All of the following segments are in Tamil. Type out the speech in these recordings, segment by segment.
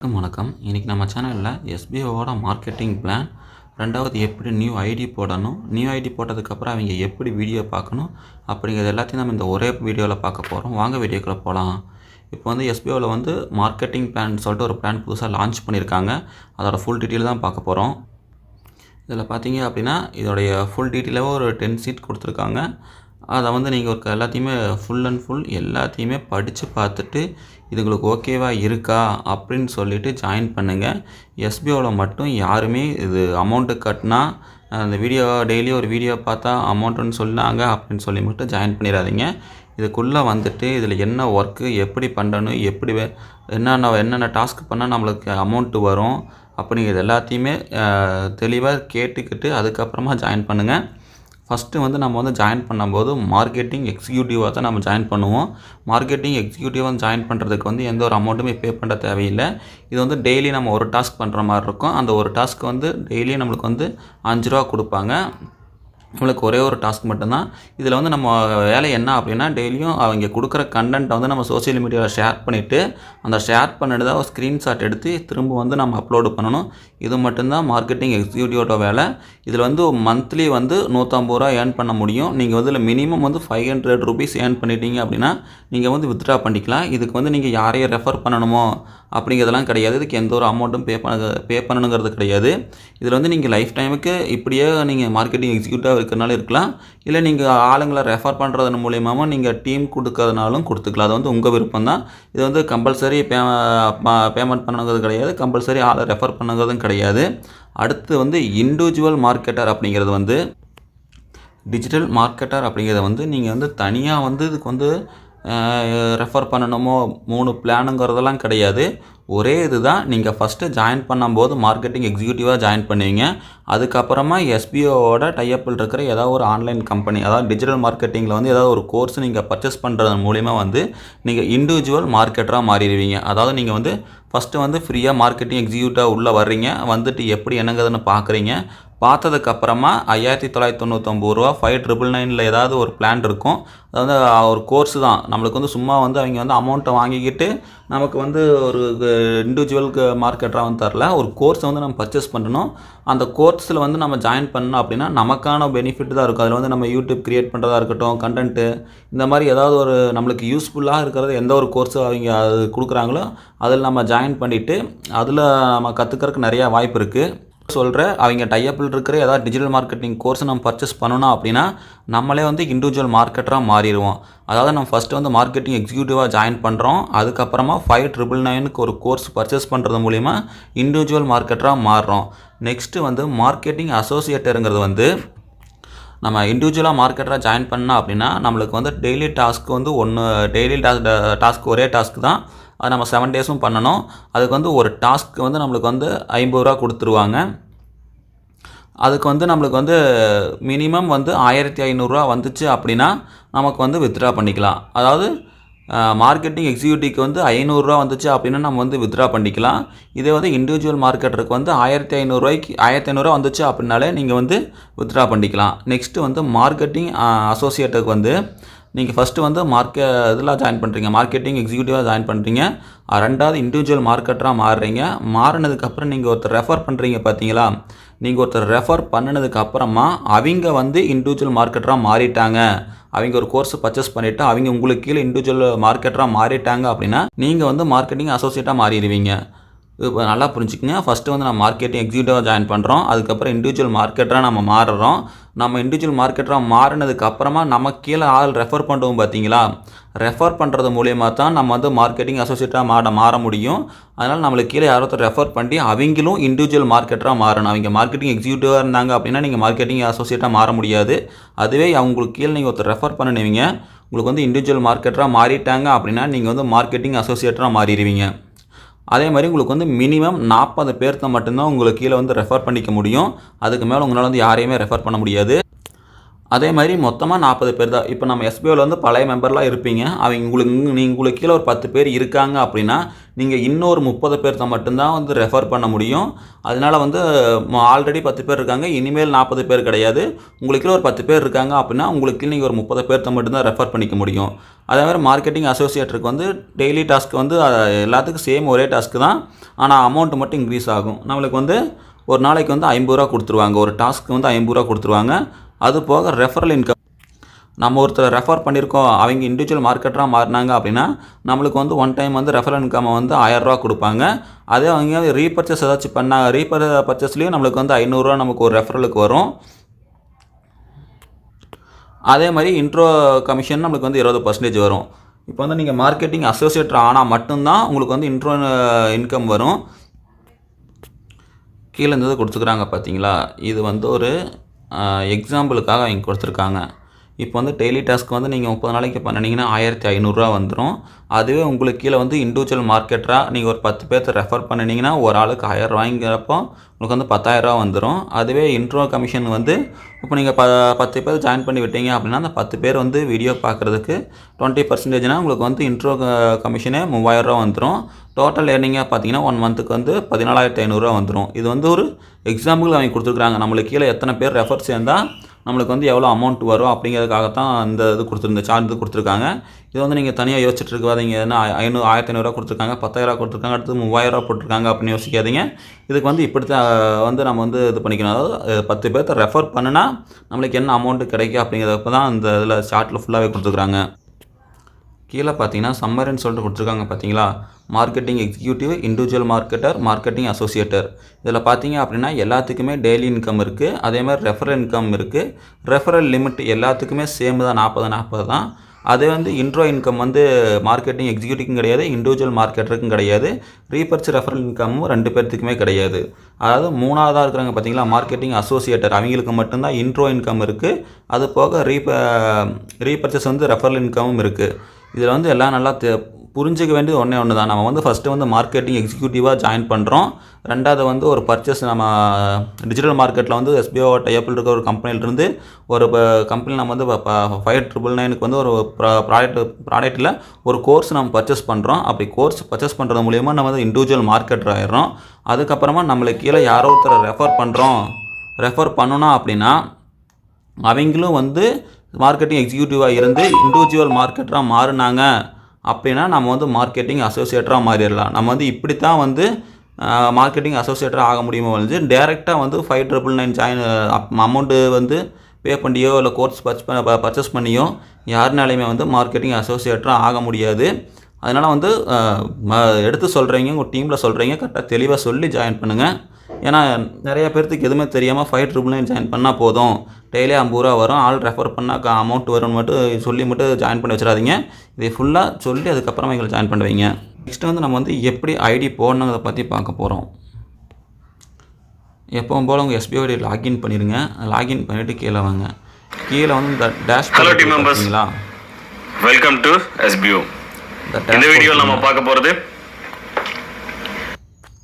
வணக்கம் வணக்கம். இன்றைக்கி நம்ம சேனலில் எஸ்பிஓவோட மார்க்கெட்டிங் பிளான் ரெண்டாவது எப்படி நியூ ஐடி போடணும் நியூ ஐடி போட்டதுக்கப்புறம் அவங்க எப்படி வீடியோ பார்க்கணும் அப்படிங்கிறது எல்லாத்தையும் நம்ம இந்த ஒரே வீடியோவில் பார்க்க போகிறோம் வாங்க வீடியோக்குள்ளே போகலாம் இப்போ வந்து எஸ்பிஓவில் வந்து மார்க்கெட்டிங் பிளான் சொல்லிட்டு ஒரு பிளான் புதுசாக லான்ச் பண்ணியிருக்காங்க. அதோட ஃபுல் டீட்டெயில் தான் பார்க்க போகிறோம் இதில் பார்த்தீங்க அப்படின்னா இதோடைய ஃபுல் டீட்டெயிலாக ஒரு டென் சீட் கொடுத்துருக்காங்க. அதை வந்து நீங்கள் ஒரு எல்லாத்தையுமே ஃபுல் அண்ட் ஃபுல் எல்லாத்தையுமே படித்து பார்த்துட்டு இது உங்களுக்கு ஓகேவா இருக்கா அப்படின்னு சொல்லிவிட்டு ஜாயின் பண்ணுங்கள் எஸ்பிஓவில் மட்டும் யாருமே இது அமௌண்ட்டு கட்டினா அந்த வீடியோ டெய்லி ஒரு வீடியோ பார்த்தா அமௌண்ட்டுன்னு சொன்னாங்க அப்படின்னு சொல்லி மட்டும் ஜாயின் பண்ணிடாதீங்க. இதுக்குள்ளே வந்துட்டு இதில் என்ன ஒர்க்கு எப்படி பண்ணணும் எப்படி வே- என்னென்ன என்னென்ன டாஸ்க் பண்ணால் நம்மளுக்கு அமௌண்ட்டு வரும் அப்படிங்கிறது எல்லாத்தையுமே தெளிவாக கேட்டுக்கிட்டு அதுக்கப்புறமா ஜாயின் பண்ணுங்கள் ஃபஸ்ட்டு வந்து நம்ம வந்து ஜாயின் பண்ணும்போது மார்க்கெட்டிங் எக்ஸிக்யூட்டிவாக தான் நம்ம ஜாயின் பண்ணுவோம். மார்க்கெட்டிங் எக்ஸிக்யூட்டிவாக ஜாயின் பண்ணுறதுக்கு வந்து எந்த ஒரு அமௌண்ட்டுமே பே பண்ண தேவையில்லை. இது வந்து டெய்லி நம்ம ஒரு டாஸ்க் பண்ணுற மாதிரி இருக்கும். அந்த ஒரு டாஸ்க்கு வந்து டெய்லியும் நம்மளுக்கு வந்து அஞ்சு ரூபா கொடுப்பாங்க. நம்மளுக்கு ஒரே ஒரு டாஸ்க் மட்டும்தான். இதில் வந்து நம்ம வேலை என்ன அப்படின்னா டெய்லியும் அவங்க கொடுக்குற கண்டென்ட்டை வந்து நம்ம சோஷியல் மீடியாவில் ஷேர் பண்ணிவிட்டு அந்த ஷேர் பண்ணிட்டு ஒரு ஸ்க்ரீன்ஷாட் எடுத்து திரும்ப வந்து நம்ம அப்லோடு பண்ணணும். இது மட்டும்தான் மார்க்கெட்டிங் எக்ஸிக்யூட்டிவோட வேலை. இதில் வந்து மந்த்லி வந்து நூற்றம்பது ரூபா ஏர்ன் பண்ண முடியும். நீங்கள் வந்து இதில் மினிமம் வந்து ஃபைவ் ஹண்ட்ரட் ருபீஸ் ஏர்ன் பண்ணிட்டீங்க அப்படின்னா நீங்கள் வந்து வித்ட்ரா பண்ணிக்கலாம். இதுக்கு வந்து நீங்கள் யாரையும் ரெஃபர் பண்ணணுமோ அப்படிங்கிறதெல்லாம் கிடையாது. இதுக்கு எந்த ஒரு அமௌண்ட்டும் பே பண்ண பே பண்ணணுங்கிறது கிடையாது. இதில் வந்து நீங்கள் லைஃப் டைமுக்கு இப்படியே நீங்கள் மார்க்கெட்டிங் எக்ஸிக்யூட்டிவாக இருக்கிறனாலும் இருக்கலாம். இல்லை நீங்கள் ஆளுங்களை ரெஃபர் பண்ணுறதன் மூலியமாகவும் நீங்கள் டீம் கொடுக்கறதுனாலும் கொடுத்துக்கலாம். அது வந்து உங்கள் விருப்பம் தான் இது வந்து கம்பல்சரி பே பேமெண்ட் பண்ணுங்கிறது கிடையாது. கம்பல்சரி ஆளை ரெஃபர் பண்ணுங்கிறதும் கிடையாது. அடுத்து வந்து இண்டிவிஜுவல் மார்க்கெட்டர் அப்படிங்கிறது வந்து டிஜிட்டல் மார்க்கெட்டர் அப்படிங்கிறத வந்து நீங்கள் வந்து தனியாக வந்து இதுக்கு வந்து ரெஃபர் பண்ணணுமோ? மூணு பிளானுங்கிறதெல்லாம் கிடையாது. ஒரே இது தான் நீங்கள் ஃபஸ்ட்டு ஜாயின் பண்ணும்போது மார்க்கெட்டிங் எக்ஸிக்யூட்டிவாக ஜாயின் பண்ணுவீங்க. அதுக்கப்புறமா எஸ்பிஓவோட டைஅப்பில் இருக்கிற ஏதாவது ஒரு ஆன்லைன் கம்பெனி அதாவது டிஜிட்டல் மார்க்கெட்டிங்கில் வந்து ஏதாவது ஒரு கோர்ஸ் நீங்கள் பர்ச்சேஸ் பண்ணுறது மூலிமா வந்து நீங்கள் இண்டிவிஜுவல் மார்க்கெட்டராக மாறிடுவீங்க. அதாவது நீங்கள் வந்து ஃபஸ்ட்டு வந்து ஃப்ரீயாக மார்க்கெட்டிங் எக்ஸிக்யூட்டிவாக உள்ளே வர்றீங்க. வந்துட்டு எப்படி என்னங்கிறதுன்னு பார்க்குறீங்க பார்த்ததுக்கப்புறமா ஐயாயிரத்தி தொள்ளாயிரத்தி தொண்ணூத்தொம்பது ரூபா ஃபைவ் ட்ரிபிள் நைனில் ஏதாவது ஒரு பிளான் இருக்கும். அது வந்து ஒரு கோர்ஸ் தான். நம்மளுக்கு வந்து சும்மா வந்து அவங்க வந்து அமௌண்ட்டை வாங்கிக்கிட்டு நமக்கு வந்து ஒரு இண்டிவிஜுவலுக்கு மார்க்கெட்டராக வந்து தரல. ஒரு கோர்ஸை வந்து நம்ம பர்ச்சேஸ் பண்ணணும். அந்த கோர்ஸில் வந்து நம்ம ஜாயின் பண்ணோம் அப்படின்னா நமக்கான பெனிஃபிட் தான் இருக்கும். அதில் வந்து நம்ம யூடியூப் க்ரியேட் பண்ணுறதா இருக்கட்டும் கண்டென்ட்டு இந்த மாதிரி ஏதாவது ஒரு நம்மளுக்கு யூஸ்ஃபுல்லாக இருக்கிறது எந்த ஒரு கோர்ஸும் அவங்க அது கொடுக்குறாங்களோ அதில் நம்ம ஜாயின் பண்ணிவிட்டு அதில் நம்ம கற்றுக்கறதுக்கு நிறையா வாய்ப்பு இருக்குது சொல்கிற அவங்க டைப்பில் இருக்கிற ஏதாவது டிஜிட்டல் மார்க்கெட்டிங் கோர்ஸ் நம்ம பர்ச்சேஸ் பண்ணணும் அப்படின்னா நம்மளே வந்து இண்டிவிஜுவல் மார்க்கெட்டராக மாறிடுவோம். அதாவது நம்ம ஃபஸ்ட்டு வந்து மார்க்கெட்டிங் எக்ஸிக்யூட்டிவாக ஜாயின் பண்ணுறோம் அதுக்கப்புறமா ஃபைவ் ட்ரிபிள் நைனுக்கு ஒரு கோர்ஸ் பர்ச்சேஸ் பண்ணுறது மூலிமா இண்டிவிஜுவல் மார்க்கெட்டராக மாறுறோம். நெக்ஸ்ட்டு வந்து மார்க்கெட்டிங் அசோசியேட்டருங்கிறது வந்து நம்ம இண்டிவிஜுவலாக மார்க்கெட்டராக ஜாயின் பண்ணால் அப்படின்னா நம்மளுக்கு வந்து டெய்லி டாஸ்க் வந்து ஒன்று டெய்லி டாஸ்க் டாஸ்க் ஒரே டாஸ்க் தான். அது நம்ம செவன் டேஸும் பண்ணணும். அதுக்கு வந்து ஒரு டாஸ்க்கு வந்து நம்மளுக்கு வந்து ஐம்பது ரூபா கொடுத்துருவாங்க. அதுக்கு வந்து நம்மளுக்கு வந்து மினிமம் வந்து ஆயிரத்தி ஐநூறுரூவா வந்துச்சு அப்படின்னா நமக்கு வந்து வித்ட்ரா பண்ணிக்கலாம். அதாவது மார்க்கெட்டிங் எக்ஸிக்யூட்டிவ்க்கு வந்து ஐநூறுரூவா வந்துச்சு அப்படின்னா நம்ம வந்து வித்ட்ரா பண்ணிக்கலாம். இதே வந்து இண்டிவிஜுவல் மார்க்கெட்டருக்கு வந்து ஆயிரத்தி ஐநூறுரூவாய்க்கு ஆயிரத்தி ஐநூறுரூவா வந்துச்சு அப்படின்னாலே நீங்கள் வந்து வித்ட்ரா பண்ணிக்கலாம். நெக்ஸ்ட்டு வந்து மார்க்கெட்டிங் அசோசியேட்டுக்கு வந்து நீங்கள் ஃபஸ்ட்டு வந்து மார்க்கெ இதில் ஜாயின் பண்ணுறீங்க மார்க்கெட்டிங் எக்ஸிக்யூட்டிவாக ஜாயின் பண்ணுறீங்க ரெண்டாவது இண்டிவிஜுவல் மார்க்கெட்டராக மாறுறீங்க. மாறினதுக்கப்புறம் நீங்கள் ஒருத்தர் ரெஃபர் பண்ணுறீங்க பார்த்தீங்களா நீங்கள் ஒருத்தர் ரெஃபர் பண்ணினதுக்கு அப்புறமா அவங்க வந்து இண்டிவிஜுவல் மார்க்கெட்டராக மாறிட்டாங்க. அவங்க ஒரு கோர்ஸ் பர்ச்சேஸ் பண்ணிவிட்டு அவங்க உங்களுக்கு கீழே இண்டிவிஜுவல் மார்க்கெட்டராக மாறிட்டாங்க அப்படின்னா நீங்கள் வந்து மார்க்கெட்டிங் அசோசியேட்டாக மாறிடுவீங்க. இப்போ நல்லா புரிஞ்சுக்கங்க. ஃபஸ்ட்டு வந்து நம்ம மார்க்கெட்டிங் எக்ஸிக்யூட்டிவாக ஜாயின் பண்ணுறோம் அதுக்கப்புறம் இண்டிவிஜுவல் மார்க்கெட்டராக நம்ம மாறுறோம். நம்ம இண்டிவிஜுவல் மார்க்கெட்டராக மாறினதுக்கப்புறமா நம்ம கீழே ஆள் ரெஃபர் பண்ணுவோம் பார்த்தீங்களா ரெஃபர் பண்ணுறது மூலியமாக தான் நம்ம வந்து மார்க்கெட்டிங் அசோசியேட்டாக மாற மாற முடியும். அதனால் நம்மளுக்கு கீழே யாரோ ஒருத்தர் ரெஃபர் பண்ணி அவங்களும் இண்டிவிஜுவல் மார்க்கெட்டராக மாறணும். அவங்க மார்க்கெட்டிங் எக்ஸிக்யூட்டிவாக இருந்தாங்க அப்படின்னா நீங்கள் மார்க்கெட்டிங் அசோசியேட்டாக மாற முடியாது. அதுவே அவங்களுக்கு கீழே நீங்கள் ஒருத்தர் ரெஃபர் பண்ணினீங்க. உங்களுக்கு வந்து இண்டிவிஜுவல் மார்க்கெட்டராக மாறிட்டாங்க அப்படின்னா நீங்கள் வந்து மார்க்கெட்டிங் அசோசியேட்டராக மாறிடுவீங்க. அதே மாதிரி உங்களுக்கு வந்து மினிமம் நாற்பது பேர்த்த மட்டும்தான் உங்களுக்கு கீழே வந்து ரெஃபர் பண்ணிக்க முடியும். அதுக்கு மேலே உங்களால் வந்து யாரையுமே ரெஃபர் பண்ண முடியாது. அதே மாதிரி மொத்தமாக நாற்பது பேர் தான். இப்போ நம்ம எஸ்பிஓவில் வந்து பழைய மெம்பர்லாம் இருப்பீங்க. அவங்க உங்களுக்கு நீங்கள் உங்களுக்கு கீழே ஒரு பத்து பேர் இருக்காங்க அப்படின்னா நீங்கள் இன்னொரு முப்பது பேர்த்த மட்டும்தான் வந்து ரெஃபர் பண்ண முடியும். அதனால் வந்து ஆல்ரெடி பத்து பேர் இருக்காங்க. இனிமேல் நாற்பது பேர் கிடையாது. உங்களுக்கு ஒரு பத்து பேர் இருக்காங்க அப்படின்னா உங்களுக்கு நீங்கள் ஒரு முப்பது பேர்த்த மட்டும்தான் ரெஃபர் பண்ணிக்க முடியும். அதே மாதிரி மார்க்கெட்டிங் அசோசியேட்டருக்கு வந்து டெய்லி டாஸ்க் வந்து எல்லாத்துக்கும் சேம் ஒரே டாஸ்க்கு தான். ஆனால் அமௌண்ட் மட்டும் இன்க்ரீஸ் ஆகும். நம்மளுக்கு வந்து ஒரு நாளைக்கு வந்து ஐம்பது ரூபா கொடுத்துருவாங்க. ஒரு டாஸ்க்கு வந்து ஐம்பது ரூபா கொடுத்துருவாங்க. அது போக ரெஃபரல் இன்கம் நம்ம ஒருத்தர் ரெஃபர் பண்ணியிருக்கோம். அவங்க இண்டிவிஜுவல் மார்க்கெட்டராக மாறினாங்க அப்படின்னா நம்மளுக்கு வந்து ஒன் டைம் வந்து ரெஃபரல் இன்கம் வந்து ஆயிரரூவா கொடுப்பாங்க. அதே அவங்க ரீபர்ச்சேஸ் ஏதாச்சும் பண்ணாங்க ரீபர் பர்ச்சேஸ்லேயும் நம்மளுக்கு வந்து ஐநூறுரூவா நமக்கு ஒரு ரெஃபரலுக்கு வரும். அதே மாதிரி இன்ட்ரோ கமிஷன் நம்மளுக்கு வந்து இருபது பர்சன்டேஜ் வரும். இப்போ வந்து நீங்கள் மார்க்கெட்டிங் அசோசியேட்டர் ஆனால் மட்டும்தான் உங்களுக்கு வந்து இன்ட்ரோ இன்கம் வரும். கீழே இருந்தது கொடுத்துக்கிறாங்க பார்த்தீங்களா? இது வந்து ஒரு எக்ஸாம்பிளுக்காக அவங்க கொடுத்துருக்காங்க. இப்போ வந்து டெய்லி டாஸ்க் வந்து நீங்கள் முப்பது நாளைக்கு பண்ணினீங்கன்னா ஆயிரத்தி ஐநூறுரூவா வந்துடும் அதுவே உங்களுக்கு கீழே வந்து இண்டிவிஜுவல் மார்க்கெட்டராக நீங்கள் ஒரு பத்து பேர்த்த ரெஃபர் பண்ணினீங்கன்னா ஒரு ஆளுக்கு ஆயிரரூவாங்கிறப்போ உங்களுக்கு வந்து பத்தாயிரரூவா வந்துடும் அதுவே இன்ட்ரோ கமிஷன் வந்து இப்போ நீங்கள் ப பத்து பேர் ஜாயின் பண்ணி விட்டீங்க அப்படின்னா அந்த பத்து பேர் வந்து வீடியோ பார்க்குறதுக்கு டுவெண்ட்டி பர்சன்டேஜ்னால் உங்களுக்கு வந்து இன்ட்ரோ கமிஷனே மூவாயிரரூவா வந்துடும் டோட்டல் ஏர்னிங்காக பார்த்தீங்கன்னா ஒன் மந்த்துக்கு வந்து பதினாலாயிரத்து ஐநூறுரூவா வந்துடும் இது வந்து ஒரு எக்ஸாம்பிள் அவங்க கொடுத்துருக்குறாங்க. நம்மளுக்கு கீழே எத்தனை பேர் ரெஃபர் சேர்ந்தால் நம்மளுக்கு வந்து எவ்வளோ அமௌண்ட் வரும் அப்படிங்கிறதுக்காகத்தான் இந்த இது கொடுத்துருந்த சார்ஜ் இது கொடுத்துருக்காங்க. இது வந்து நீங்கள் தனியாக யோசிச்சுட்டு இருக்காதீங்க. ஏன்னா ஐநூறு ஆயிரத்தி ஐநூறுரூவா கொடுத்துருக்காங்க பத்தாயிரரூவா கொடுத்துருக்காங்க அடுத்து மூவாயிரரூவா போட்டிருக்காங்க அப்படின்னு யோசிக்காதீங்க. இதுக்கு வந்து இப்படி தான் வந்து நம்ம வந்து இது பண்ணிக்கணும். அதாவது பத்து பேர்த்த ரெஃபர் பண்ணுனா நம்மளுக்கு என்ன அமௌண்ட்டு கிடைக்கும் அப்படிங்கிறப்ப தான் இந்த இதில் சார்ட்டில் ஃபுல்லாகவே கொடுத்துருக்குறாங்க. கீழே பார்த்தீங்கன்னா சம்மர்னு சொல்லிட்டு கொடுத்துருக்காங்க பார்த்தீங்களா? Marketing executive individual marketer marketing associator இதில் பார்த்தீங்க அப்படின்னா எல்லாத்துக்குமே டெய்லி இன்கம் இருக்குது அதே மாதிரி ரெஃபரல் இன்கம் இருக்குது ரெஃபரல் லிமிட் எல்லாத்துக்குமே சேம் தான் நாற்பது நாற்பது தான். அதே வந்து இன்ட்ரோ இன்கம் வந்து மார்க்கெட்டிங் எக்ஸிக்யூட்டிவ்க்கும் கிடையாது இண்டிவிஜுவல் மார்க்கெட்டருக்கும் கிடையாது. ரீபர்ச் ரெஃபரல் இன்கமும் ரெண்டு பேர்த்துக்குமே கிடையாது. அதாவது மூணாவதாக இருக்கிறாங்க பார்த்தீங்களா? மார்க்கெட்டிங் அசோசியேட்டர் அவங்களுக்கு மட்டும்தான் இன்ட்ரோ இன்கம் இருக்குது அது போக ரீப ரீபர்ச்சஸ் வந்து ரெஃபரல் இன்கமும் இருக்குது இதில் வந்து எல்லாம் நல்லா தெ- புரிஞ்சிக்க வேண்டியது ஒன்றே ஒன்று தான். நம்ம வந்து ஃபஸ்ட்டு வந்து மார்க்கெட்டிங் எக்ஸிக்யூட்டிவாக ஜாயின் பண்ணுறோம் ரெண்டாவது வந்து ஒரு பர்ச்சேஸ் நம்ம டிஜிட்டல் மார்க்கெட்டில் வந்து எஸ்பிஓ டைப்பில் இருக்க ஒரு கம்பெனிலிருந்து ஒரு கம்பெனி நம்ம வந்து ஃபைவ் ட்ரிபிள் நைனுக்கு வந்து ஒரு ப்ராடக்ட் ப்ராடக்ட்டில் ஒரு கோர்ஸ் நம்ம பர்ச்சேஸ் பண்ணுறோம் அப்படி கோர்ஸ் பர்ச்சேஸ் பண்ணுறது மூலிமா நம்ம வந்து இண்டிவிஜுவல் மார்க்கெட்டர் ஆயிடுறோம். அதுக்கப்புறமா நம்மளுக்கு கீழே யாரோ ஒருத்தரை ரெஃபர் பண்ணுறோம் ரெஃபர் பண்ணணும் அப்படின்னா அவங்களும் வந்து மார்க்கெட்டிங் எக்ஸிக்யூட்டிவாக இருந்து இண்டிவிஜுவல் மார்க்கெட்டராக மாறினாங்க. அப்படின்னா நம்ம வந்து மார்க்கெட்டிங் அசோசியேட்டராக மாறிடலாம். நம்ம வந்து இப்படி தான் வந்து மார்க்கெட்டிங் அசோசியேட்டராக ஆக முடியுமோ வந்து டேரெக்டாக வந்து five triple nine join amount வந்து பே பண்ணியோ இல்லை கோர்ஸ் பர்ச் பர்ச்சேஸ் பண்ணியோ யாருனாலையுமே வந்து மார்க்கெட்டிங் அசோசியேட்டராக ஆக முடியாது. அதனால் வந்து ம- எடுத்து சொல்கிறீங்க உங்கள் டீமில் சொல்கிறீங்க கரெக்டாக தெளிவாக சொல்லி ஜாயின் பண்ணுங்கள் ஏன்னா நிறைய பேர்த்துக்கு எதுவுமே தெரியாமல் ஃபைவ் ட்ரிபிள் நைன் ஜாயின் பண்ணால் போதும். டெய்லி ஐம்பது ரூபா வரும். ஆள் ரெஃபர் பண்ணால் அமௌண்ட் வரும்னு மட்டும் சொல்லி மட்டும் ஜாயின் பண்ணி வச்சிடாதீங்க. இதை ஃபுல்லாக சொல்லி அதுக்கப்புறமா எங்களை ஜாயின் பண்ணுவீங்க. நெக்ஸ்ட் வந்து நம்ம வந்து எப்படி ஐடி போடணுங்கிறத பற்றி பார்க்க போகிறோம் எப்பவும் போல் உங்கள் எஸ்பிஓடி லாகின் பண்ணிடுங்க லாகின் பண்ணிவிட்டு கீழே வாங்க. கீழே வந்து இந்த டேஷ். பார்த்தீங்களா வெல்கம் டு எஸ்பியூ இந்த வீடியோவில் நம்ம பார்க்க போகிறது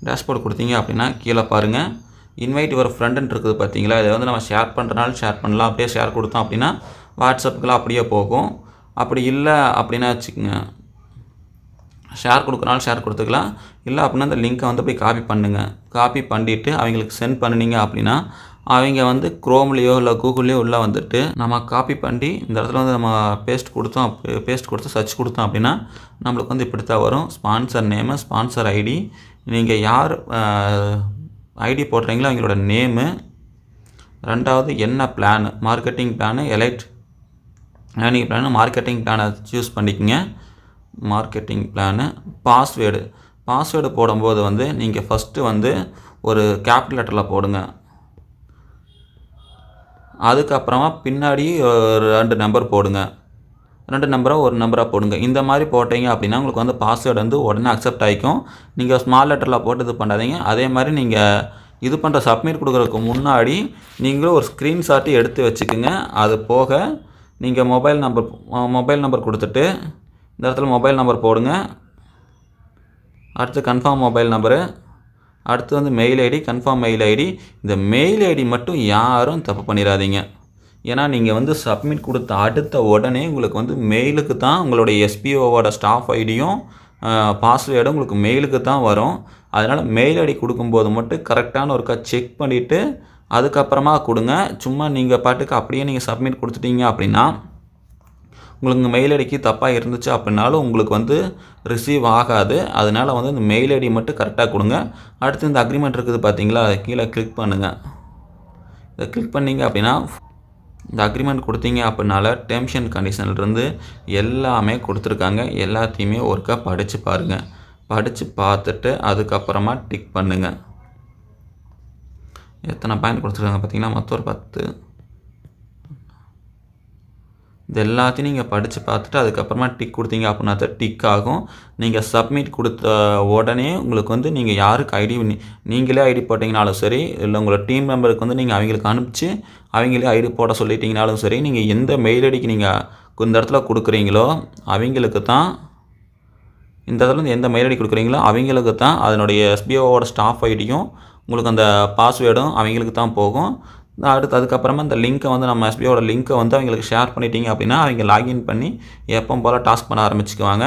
டேஷ்போர்ட் கொடுத்தீங்க அப்படின்னா கீழே பாருங்கள் இன்வைட் ஒரு ஃப்ரெண்டுன்னு இருக்குது பார்த்தீங்களா இதை வந்து நம்ம ஷேர் பண்ணுறனால ஷேர் பண்ணலாம். அப்படியே ஷேர் கொடுத்தோம் அப்படின்னா வாட்ஸ்அப்புக்கெலாம் அப்படியே போகும். அப்படி இல்லை அப்படின்னா வச்சுக்கோங்க. ஷேர் கொடுக்குறனால ஷேர் கொடுத்துக்கலாம். இல்லை அப்படின்னா அந்த லிங்க்கை வந்து போய் காப்பி பண்ணுங்கள் காப்பி பண்ணிவிட்டு அவங்களுக்கு சென்ட் பண்ணினீங்க அப்படின்னா அவங்க வந்து குரோம்லேயோ இல்லை கூகுள்லேயோ உள்ளே வந்துட்டு நம்ம காப்பி பண்ணி இந்த இடத்துல வந்து நம்ம பேஸ்ட் கொடுத்தோம் பேஸ்ட் கொடுத்து சர்ச் கொடுத்தோம் அப்படின்னா நம்மளுக்கு வந்து இப்படி தான் வரும் ஸ்பான்சர் நேமு ஸ்பான்சர் ஐடி நீங்கள் யார் ஐடி போடுறீங்களோ அவங்களோட நேமு. ரெண்டாவது என்ன plan marketing plan elite earning plan marketing பிளானை சூஸ் பண்ணிக்கோங்க. மார்க்கெட்டிங் பிளானு பாஸ்வேர்டு பாஸ்வேர்டு போடும்போது வந்து நீங்கள் ஃபஸ்ட்டு வந்து ஒரு கேபிட்டல் லெட்டரில் போடுங்க. அதுக்கப்புறமா பின்னாடி ஒரு ரெண்டு நம்பர் போடுங்க. ரெண்டு நம்பராக ஒரு நம்பராக போடுங்க. இந்த மாதிரி போட்டீங்க அப்படின்னா உங்களுக்கு வந்து பாஸ்வேர்டு வந்து உடனே அக்செப்ட் ஆகிக்கும் நீங்கள் ஸ்மால் லெட்டரில் போட்டு இது பண்ணாதீங்க. அதே மாதிரி நீங்கள் இது பண்ணுற சப்மிட் கொடுக்குறதுக்கு முன்னாடி நீங்களும் ஒரு ஸ்க்ரீன்ஷாட்டு எடுத்து வச்சுக்கோங்க. அது போக நீங்கள் மொபைல் நம்பர் மொபைல் நம்பர் கொடுத்துட்டு இந்த இடத்துல மொபைல் நம்பர் போடுங்க. அடுத்து கன்ஃபார்ம் மொபைல் நம்பரு அடுத்து வந்து mail ID confirm mail ID இந்த மெயில் ஐடி மட்டும் யாரும் தப்பு பண்ணிடாதீங்க. ஏன்னா நீங்கள் வந்து சப்மிட் கொடுத்த அடுத்த உடனே உங்களுக்கு வந்து மெயிலுக்கு தான் உங்களுடைய எஸ்பிஓவோட ஸ்டாஃப் ஐடியும் பாஸ்வேர்டும் உங்களுக்கு மெயிலுக்கு தான் வரும். அதனால் மெயில் ஐடி கொடுக்கும்போது மட்டும் கரெக்டான ஒருக்கா செக் பண்ணிவிட்டு அதுக்கப்புறமா கொடுங்க. சும்மா நீங்கள் பாட்டுக்கு அப்படியே நீங்கள் சப்மிட் கொடுத்துட்டீங்க அப்படின்னா உங்களுக்கு மெயில் ஐடிக்கு தப்பாக இருந்துச்சு அப்படின்னாலும் உங்களுக்கு வந்து ரிசீவ் ஆகாது. அதனால் வந்து இந்த மெயில் ஐடி மட்டும் கரெக்டாக கொடுங்க. அடுத்து இந்த அக்ரிமெண்ட் இருக்குது பார்த்தீங்களா அதை கீழே கிளிக் பண்ணுங்கள் இதை கிளிக் பண்ணீங்க அப்படின்னா இந்த அக்ரிமெண்ட் கொடுத்தீங்க அப்படின்னால டேர்ம்ஸ் அண்ட் கண்டிஷன்லேருந்து எல்லாமே கொடுத்துருக்காங்க. எல்லாத்தையுமே ஒருக்கா படித்து பாருங்கள் படித்து பார்த்துட்டு அதுக்கப்புறமா டிக் பண்ணுங்கள் எத்தனை பாயிண்ட் கொடுத்துருக்காங்க பார்த்தீங்கன்னா மொத்தம் ஒரு பத்து. இது எல்லாத்தையும் நீங்கள் படித்து பார்த்துட்டு அதுக்கப்புறமா டிக் கொடுத்தீங்க அப்படின்னா தான் டிக் ஆகும். நீங்கள் சப்மிட் கொடுத்த உடனே உங்களுக்கு வந்து நீங்கள் யாருக்கு ஐடி நீங்களே ஐடி போட்டிங்கனாலும் சரி இல்லை உங்களோட டீம் மெம்பருக்கு வந்து நீங்கள் அவங்களுக்கு அனுப்பிச்சு அவங்களே ஐடி போட சொல்லிட்டீங்கனாலும் சரி நீங்கள் எந்த மெயில் ஐடிக்கு நீங்கள் இந்த இடத்துல கொடுக்குறீங்களோ அவங்களுக்கு தான் இந்த இடத்துல எந்த மெயில் ஐடி கொடுக்குறீங்களோ அவங்களுக்கு தான் அதனுடைய எஸ்பிஓவோட ஸ்டாஃப் ஐடியும் உங்களுக்கு அந்த பாஸ்வேர்டும் அவங்களுக்கு தான் போகும். அடுத்து அதுக்கப்புறமா இந்த லிங்க்கை வந்து நம்ம எஸ்பிஓட லிங்க்கை வந்து அவங்களுக்கு ஷேர் பண்ணிட்டீங்க அப்படின்னா அவங்க லாகின் பண்ணி எப்போ போல் டாஸ்க் பண்ண ஆரம்பிச்சுக்குவாங்க.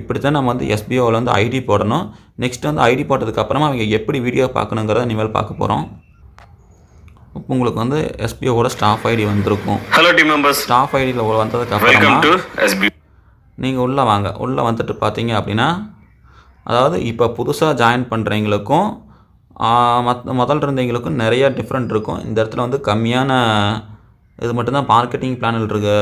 இப்படி தான் நம்ம வந்து எஸ்பிஓவில் வந்து ஐடி போடணும். நெக்ஸ்ட் வந்து ஐடி போட்டதுக்கப்புறமா அவங்க எப்படி வீடியோ பார்க்கணுங்கிறத இனிமேல் பார்க்க போகிறோம் உங்களுக்கு வந்து எஸ்பிஓவோட ஸ்டாஃப் ஐடி வந்திருக்கும். Hello, team members. ஸ்டாஃப் ஐடியில் to SBU. நீங்கள் உள்ளே வாங்க. உள்ளே வந்துட்டு பார்த்தீங்க அப்படின்னா அதாவது இப்போ புதுசாக ஜாயின் பண்ணுறவங்களுக்கும் மத் முதல்ல இருந்தவங்களுக்கும் நிறைய டிஃப்ரெண்ட் இருக்கும். இந்த இடத்துல வந்து கம்மியான இது மட்டும்தான் மார்க்கெட்டிங் பிளானில் இருக்க.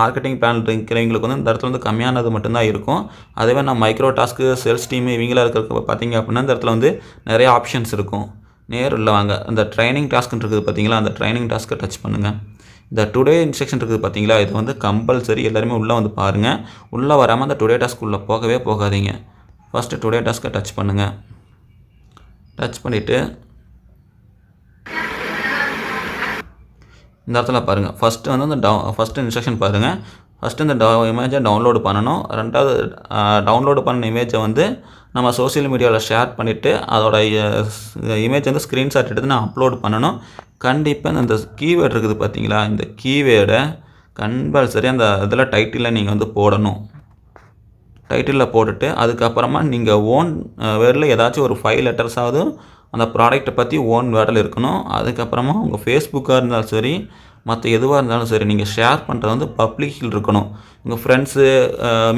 மார்க்கெட்டிங் பிளானில் இருக்கிறவங்களுக்கு வந்து இந்த இடத்துல வந்து கம்மியானது மட்டும்தான் இருக்கும். அதுவே நான் மைக்ரோ டாஸ்க்கு சேல்ஸ் டீம் இவங்களா இருக்கிற பார்த்தீங்க அப்படின்னா இந்த இடத்துல வந்து நிறைய ஆப்ஷன்ஸ் இருக்கும். நேரில் வாங்க. அந்த ட்ரைனிங் டாஸ்க்குன்னு இருக்குது பார்த்தீங்களா? அந்த ட்ரைனிங் டாஸ்க்கை டச் பண்ணுங்கள் இந்த டுடே இன்ஸ்ட்ரக்ஷன் இருக்குது பார்த்தீங்களா? இது வந்து கம்பல்சரி எல்லாருமே உள்ளே வந்து பாருங்கள் உள்ளே வராமல் அந்த டுடே டாஸ்க் உள்ளே போகவே போகாதீங்க. ஃபஸ்ட்டு டுடே டாஸ்க்கை டச் பண்ணுங்கள் டச் பண்ணிவிட்டு இந்த இடத்துல பாருங்கள் ஃபஸ்ட்டு வந்து அந்த டவு ஃபஸ்ட்டு இன்ஸ்ட்ரக்ஷன் பாருங்கள் ஃபஸ்ட்டு இந்த டவு இமேஜை டவுன்லோடு பண்ணணும். ரெண்டாவது டவுன்லோடு பண்ண இமேஜை வந்து நம்ம சோஷியல் மீடியாவில் ஷேர் பண்ணிவிட்டு அதோட இமேஜ் வந்து ஸ்க்ரீன்ஷாட் எடுத்து நான் அப்லோட் பண்ணணும். கண்டிப்பாக இந்த கீவேர்டு இருக்குது பார்த்தீங்களா இந்த கீவேர்டை கம்பல்சரி அந்த இதில் டைட்டிலில் நீங்கள் வந்து போடணும். டைட்டிலில் போட்டுட்டு அதுக்கப்புறமா நீங்கள் ஓன் வேர்டில் ஏதாச்சும் ஒரு ஃபைவ் லெட்டர்ஸாவது அந்த ப்ராடக்ட்டை பற்றி ஓன் வேர்டில் இருக்கணும். அதுக்கப்புறமா உங்கள் ஃபேஸ்புக்காக இருந்தாலும் சரி மற்ற எதுவாக இருந்தாலும் சரி நீங்கள் ஷேர் பண்ணுறது வந்து பப்ளிக்கில் இருக்கணும். உங்கள் ஃப்ரெண்ட்ஸு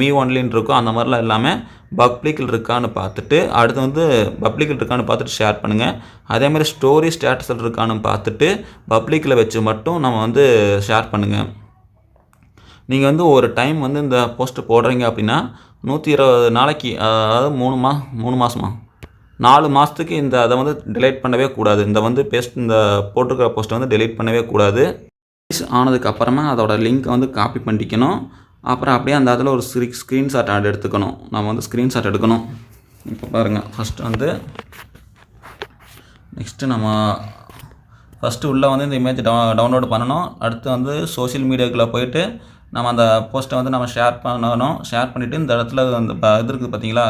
மீ ஒன்லின்னு இருக்கும் அந்த மாதிரிலாம் எல்லாமே பப்ளிக்கில் இருக்கான்னு பார்த்துட்டு அடுத்து வந்து பப்ளிக்கில் இருக்கான்னு பார்த்துட்டு ஷேர் பண்ணுங்கள் அதே மாதிரி ஸ்டோரி ஸ்டேட்டஸில் இருக்கான்னு பார்த்துட்டு பப்ளிக்கில் வச்சு மட்டும் நம்ம வந்து ஷேர் பண்ணுங்கள் நீங்கள் வந்து ஒரு டைம் வந்து இந்த போஸ்ட்டு போடுறீங்க அப்படின்னா நூற்றி இருபது நாளைக்கு அதாவது மூணு மா மூணு மாதமா நாலு மாதத்துக்கு இந்த அதை வந்து delete பண்ணவே கூடாது. இந்த வந்து பேஸ்ட் இந்த போட்டிருக்கிற போஸ்ட்டை வந்து டெலீட் பண்ணவே கூடாது. ஆனதுக்கு அப்புறமா அதோட லிங்க் வந்து காப்பி பண்ணிக்கணும். அப்புறம் அப்படியே அந்த அதில் ஒரு ஸ்க்ரீ ஸ்க்ரீன்ஷாட் ஆட் எடுத்துக்கணும். நம்ம வந்து ஸ்க்ரீன்ஷாட் எடுக்கணும். இப்போ பாருங்கள் ஃபஸ்ட்டு வந்து நெக்ஸ்ட்டு நம்ம ஃபஸ்ட்டு உள்ளே வந்து இந்த இமேஜ் டவு டவுன்லோட் பண்ணணும். அடுத்து வந்து சோஷியல் மீடியாக்குள்ளே போயிட்டு நம்ம அந்த போஸ்ட்டை வந்து நம்ம ஷேர் பண்ணணும். ஷேர் பண்ணிவிட்டு இந்த இடத்துல அந்த இது இருக்குது பார்த்தீங்களா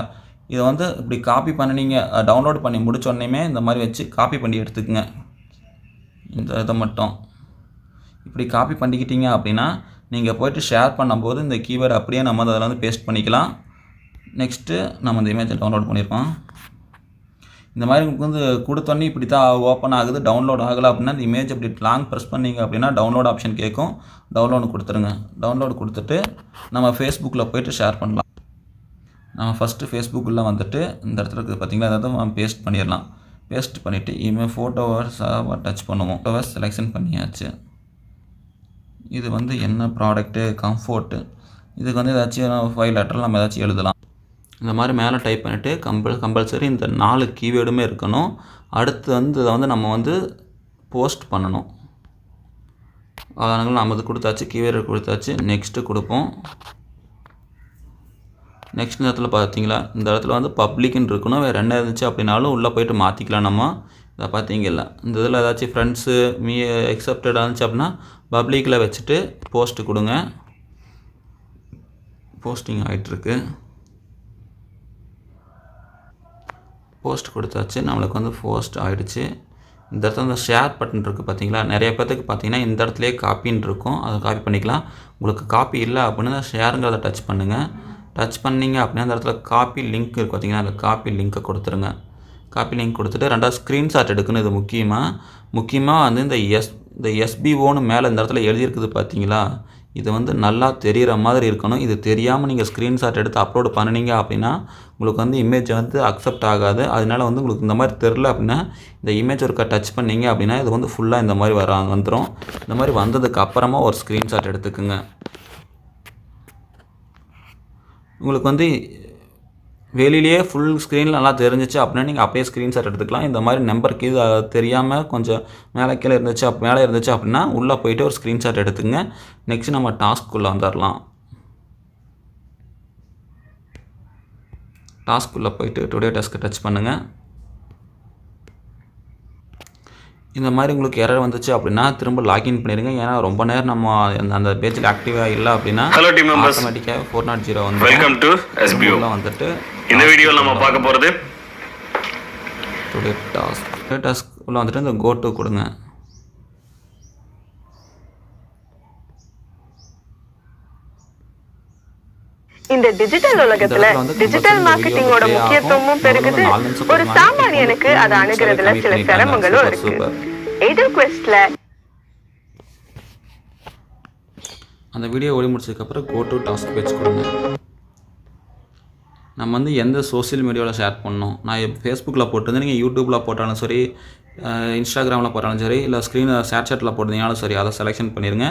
இதை வந்து இப்படி காப்பி பண்ணினீங்க டவுன்லோட் பண்ணி முடிச்ச இந்த மாதிரி வச்சு காப்பி பண்ணி எடுத்துக்கங்க. இந்த இதை மட்டும். இப்படி காப்பி பண்ணிக்கிட்டீங்க அப்படின்னா நீங்கள் போயிட்டு ஷேர் பண்ணும்போது இந்த கீவேர்டு அப்படியே நம்ம அதில் வந்து பேஸ்ட் பண்ணிக்கலாம். நெக்ஸ்ட்டு நம்ம இந்த இமேஜை டவுன்லோட் பண்ணியிருக்கோம் இந்த மாதிரி உங்களுக்கு வந்து கொடுத்தோன்னே இப்படி தான் ஓப்பன் ஆகுது டவுன்லோட் ஆகலை அப்படின்னா இந்த இமேஜ் அப்படி லாங் ப்ரெஸ் பண்ணீங்க அப்படின்னா டவுன்லோட் ஆப்ஷன் கேட்கும். டவுன்லோடு கொடுத்துருங்க. டவுன்லோடு கொடுத்துட்டு நம்ம ஃபேஸ்புக்கில் போயிட்டு ஷேர் பண்ணலாம். நம்ம ஃபஸ்ட்டு ஃபேஸ்புக்கில் வந்துட்டு இந்த இடத்துல இருக்குது பார்த்தீங்களா அதை நம்ம பேஸ்ட் பண்ணிடலாம். பேஸ்ட் பண்ணிவிட்டு இனிமேல் ஃபோட்டோவர்ஸாக டச் பண்ணுவோம். ஃபோட்டோவர்ஸ் செலெக்ஷன் பண்ணியாச்சு. இது வந்து என்ன ப்ராடக்ட்டு கம்ஃபோர்ட்டு இதுக்கு வந்து ஏதாச்சும் ஃபைவ் லெட்டரில் நம்ம ஏதாச்சும் எழுதலாம். இந்த மாதிரி மேலே டைப் பண்ணிவிட்டு கம்பல் கம்பல்சரி இந்த நாலு கீவேர்டுமே இருக்கணும். அடுத்து வந்து இதை வந்து நம்ம வந்து போஸ்ட் பண்ணணும். அதனால நம்ம இது கொடுத்தாச்சு கீவேர்டு கொடுத்தாச்சு நெக்ஸ்ட்டு கொடுப்போம். நெக்ஸ்ட் இந்த இடத்துல பார்த்தீங்களா? இந்த இடத்துல வந்து பப்ளிக்னு இருக்கணும். வேறு என்ன இருந்துச்சு அப்படின்னாலும் உள்ளே போயிட்டு மாற்றிக்கலாம் நம்ம. இதை பார்த்தீங்கல்ல இந்த இதில் ஏதாச்சும் ஃப்ரெண்ட்ஸு மீ எக்ஸப்டட் இருந்துச்சு அப்படின்னா பப்ளிக்கில் வச்சுட்டு போஸ்ட்டு கொடுங்க. போஸ்டிங் ஆகிட்டுருக்கு போஸ்ட் கொடுத்தாச்சு. நம்மளுக்கு வந்து போஸ்ட் ஆகிடுச்சு இந்த இடத்துல இந்த ஷேர் பட்டன் இருக்குது பார்த்தீங்களா? நிறைய பேர்த்துக்கு பார்த்தீங்கன்னா இந்த இடத்துலையே காப்பின்னு இருக்கும். அதை காப்பி பண்ணிக்கலாம். உங்களுக்கு காப்பி இல்லை அப்படின்னா ஷேருங்கிறத டச் பண்ணுங்கள் டச் பண்ணீங்க அப்படின்னா அந்த இடத்துல காப்பி லிங்க் இருக்குது பார்த்தீங்கன்னா அந்த காப்பி லிங்க்கை கொடுத்துருங்க. காப்பி லிங்க் கொடுத்துட்டு ரெண்டாவது ஸ்க்ரீன்ஷாட் எடுக்கணும் இது முக்கியமாக முக்கியமாக வந்து இந்த எஸ் இந்த எஸ்பிஓன்னு மேலே இந்த இடத்துல எழுதியிருக்குது பார்த்தீங்களா இது வந்து நல்லா தெரிகிற மாதிரி இருக்கணும். இது தெரியாமல் நீங்கள் ஸ்க்ரீன்ஷாட் எடுத்து அப்லோட் பண்ணினீங்க அப்படின்னா உங்களுக்கு வந்து இமேஜ் வந்து அக்செப்ட் ஆகாது. அதனால வந்து உங்களுக்கு இந்த மாதிரி தெரில அப்படின்னா இந்த இமேஜ் ஒருக்கா டச் பண்ணீங்க அப்படின்னா இது வந்து ஃபுல்லாக இந்த மாதிரி வர வந்துடும் இந்த மாதிரி வந்ததுக்கு அப்புறமா ஒரு ஸ்க்ரீன்ஷாட் எடுத்துக்குங்க. உங்களுக்கு வந்து வெளியிலேயே ஃபுல் ஸ்க்ரீனில் நல்லா தெரிஞ்சிச்சு அப்படின்னா நீங்கள் அப்பயே ஸ்க்ரீன்ஷாட் எடுத்துக்கலாம். இந்த மாதிரி நம்பருக்கு இது தெரியாமல் கொஞ்சம் மேலே கீழே இருந்துச்சு அப் மேலே இருந்துச்சு அப்படின்னா உள்ளே போயிட்டு ஒரு ஸ்க்ரீன்ஷாட் எடுத்துங்க நெக்ஸ்ட் நம்ம டாஸ்க்குள்ளே வந்துடலாம் டாஸ்க்குள்ளே போயிட்டு டுடே டாஸ்க்கு டச் பண்ணுங்கள் இந்த மாதிரி உங்களுக்கு எரர் வந்துச்சு அப்படின்னா திரும்ப லாகின் பண்ணிடுங்க. ஏன்னா ரொம்ப நேரம் நம்ம அந்த- அந்த பேஜில் ஆக்டிவாக இல்லை அப்படின்னா. ஆட்டோமேட்டிக்காக ஃபோர் நாட் ஜீரோ வந்து வெல்கம் டு எஸ்பிஓ உள்ள வந்துட்டு இந்த வீடியோவில் நம்ம பார்க்க போகிறது டுடே டாஸ்க் டுடே டாஸ்க் உள்ள வந்துட்டு இந்த கோ டு கொடுங்க இந்த டிஜிட்டல் உலகத்துல டிஜிட்டல் மார்க்கெட்டிங்கோட முக்கியத்துவமும். பெருகுது ஒரு. சாமானியனுக்கு அதை அணுகிறதுல சில. சிரமங்களும் இருக்கு. எய்டர் குவெஸ்ட்ல அந்த வீடியோ ஓடி முடிச்சதுக்கப்புறம் கோ டு டாஸ்க் பேஜ் கொடுங்க நம்ம வந்து எந்த சோஷியல் மீடியாவில் ஷேர் பண்ணணும்? நான் ஃபேஸ்புக்கில் போட்டிருந்தேன் நீங்கள் யூடியூப்பில் போட்டாலும் சரி இன்ஸ்டாகிராமில் போட்டாலும் சரி இல்லை ஸ்க்ரீனில் ஷேர்சாட்டில் போட்டிருந்தீங்கனாலும் சரி அதை செலெக்ஷன் பண்ணிடுங்க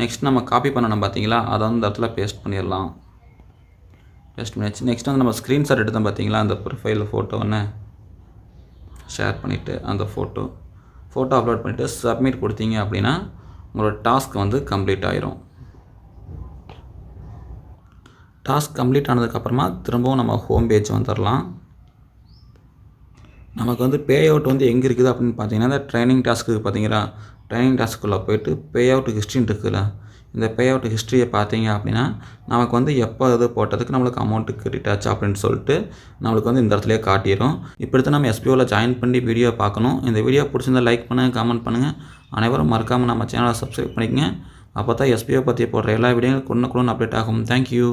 நெக்ஸ்ட் நம்ம காப்பி பண்ணணும் பார்த்தீங்களா அதை வந்து இந்த இடத்துல பேஸ்ட் பண்ணிடலாம். பேஸ்ட் பண்ணியாச்சு நெக்ஸ்ட் வந்து நம்ம ஸ்க்ரீன்ஷாட் எடுத்தோம் பார்த்தீங்களா அந்த ப்ரொஃபைல் ஃபோட்டோ ஒன்று ஷேர் பண்ணிவிட்டு அந்த ஃபோட்டோ ஃபோட்டோ அப்லோட் பண்ணிவிட்டு சப்மிட் கொடுத்தீங்க அப்படின்னா உங்களோட டாஸ்க் வந்து கம்ப்ளீட் ஆயிரும். டாஸ்க் கம்ப்ளீட் ஆனதுக்கப்புறமா திரும்பவும் நம்ம ஹோம் பேஜ் வந்துடலாம் நமக்கு வந்து பே அவுட் வந்து எங்கே இருக்குது அப்படின்னு பார்த்தீங்கன்னா இந்த ட்ரைனிங் டாஸ்க்கு பார்த்தீங்களா? ட்ரைனிங் டாஸ்க்குள்ளே போயிட்டு பே அவுட் ஹிஸ்ட்ரின்னு இருக்குல்ல இந்த பே அவுட் ஹிஸ்ட்ரியை பார்த்தீங்க அப்படின்னா நமக்கு வந்து எப்போ இது போட்டதுக்கு நம்மளுக்கு அமௌண்ட்டு கிரெடிட் ஆச்சு அப்படின்னு சொல்லிட்டு நம்மளுக்கு வந்து இந்த இடத்துலேயே காட்டிடும் இப்படி தான் நம்ம எஸ்பிஓவில் ஜாயின் பண்ணி வீடியோ பார்க்கணும். இந்த வீடியோ பிடிச்சிருந்தா லைக் பண்ணுங்கள் கமெண்ட் பண்ணுங்கள் அனைவரும் மறக்காமல் நம்ம சேனலை சப்ஸ்கிரைப் பண்ணிக்கங்க. அப்போ தான் எஸ்பிஓ பற்றி போடுற எல்லா வீடியோங்களும் கொண்டு கொண்டு அப்டேட் ஆகும். தேங்க்யூ